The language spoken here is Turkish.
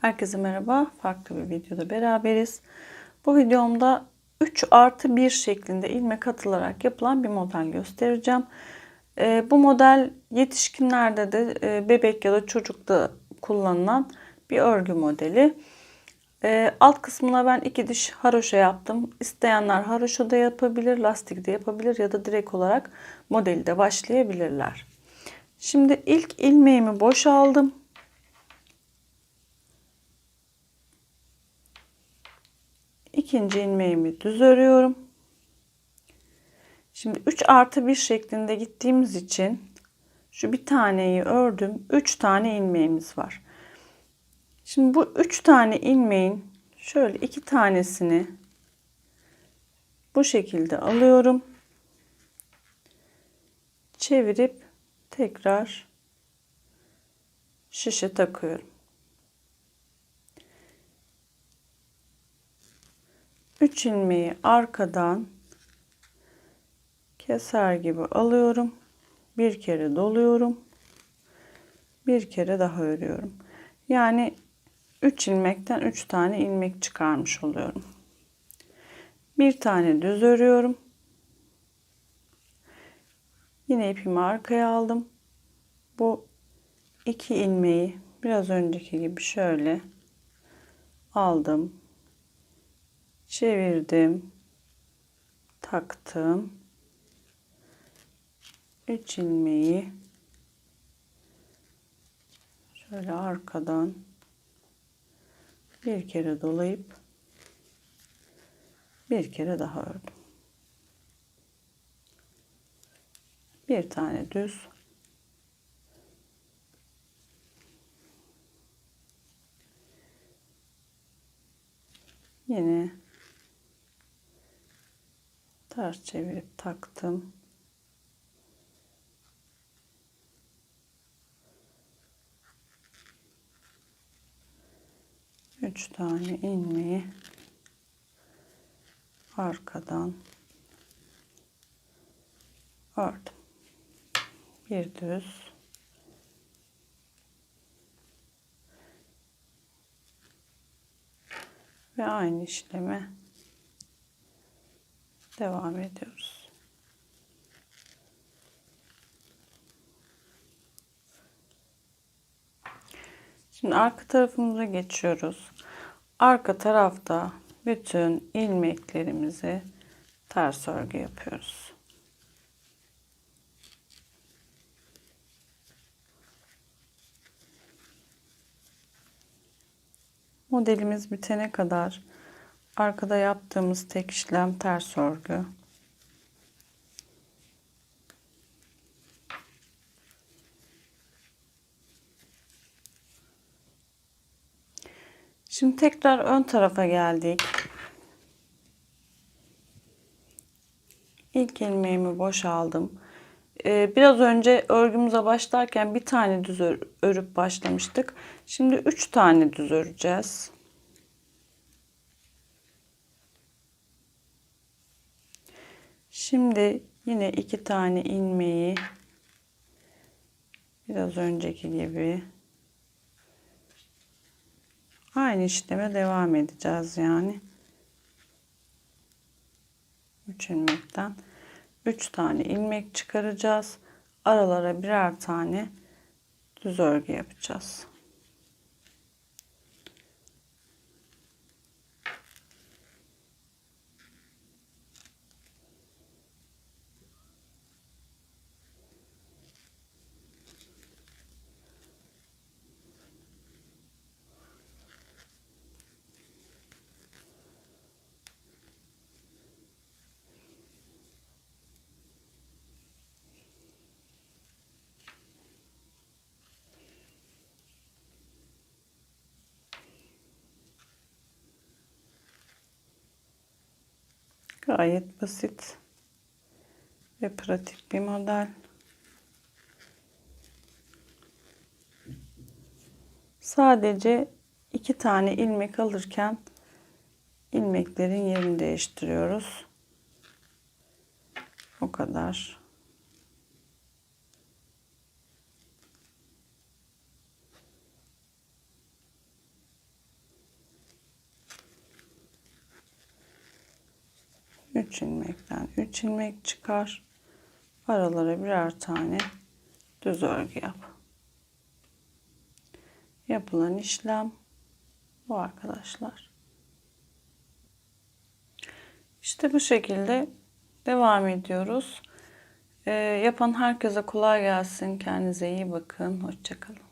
Herkese merhaba. Farklı bir videoda beraberiz. Bu videomda 3 artı 1 şeklinde ilmek atılarak yapılan bir model göstereceğim. Ee, bu model yetişkinlerde de e, bebek ya da çocukta kullanılan bir örgü modeli. Ee, alt kısmına ben iki diş haroşa yaptım. İsteyenler haroşa da yapabilir, lastik de yapabilir ya da direkt olarak modeli de başlayabilirler. Şimdi ilk ilmeğimi boşaldım. İkinci ilmeğimi düz örüyorum. Şimdi 3 artı 1 şeklinde gittiğimiz için şu bir taneyi ördüm. 3 tane ilmeğimiz var. Şimdi bu 3 tane ilmeğin şöyle iki tanesini bu şekilde alıyorum. Çevirip tekrar şişe takıyorum. 3 ilmeği arkadan keser gibi alıyorum. Bir kere doluyorum. Bir kere daha örüyorum. Yani 3 ilmekten 3 tane ilmek çıkarmış oluyorum. Bir tane düz örüyorum. Yine ipimi arkaya aldım. Bu iki ilmeği biraz önceki gibi şöyle aldım çevirdim taktım. 3 ilmeği şöyle arkadan bir kere dolayıp bir kere daha ördüm. Bir tane düz. Yine ters çevirip taktım. Üç tane ilmeği arkadan ördüm. Bir düz ve aynı işleme devam ediyoruz. Şimdi arka tarafımıza geçiyoruz. Arka tarafta bütün ilmeklerimizi ters örgü yapıyoruz. Modelimiz bitene kadar Arkada yaptığımız tek işlem ters örgü. Şimdi tekrar ön tarafa geldik. İlk ilmeğimi boşaldım. Ee, biraz önce örgümüze başlarken bir tane düz örüp başlamıştık. Şimdi üç tane düz öreceğiz. Şimdi yine iki tane ilmeği biraz önceki gibi aynı işleme devam edeceğiz yani. 3 ilmekten 3 tane ilmek çıkaracağız. Aralara birer tane düz örgü yapacağız. Gayet basit ve pratik bir model. Sadece iki tane ilmek alırken ilmeklerin yerini değiştiriyoruz. O kadar. 3 ilmekten 3 ilmek çıkar. Aralara birer tane düz örgü yap. Yapılan işlem bu arkadaşlar. İşte bu şekilde devam ediyoruz. Ee, yapan herkese kolay gelsin. Kendinize iyi bakın. Hoşçakalın.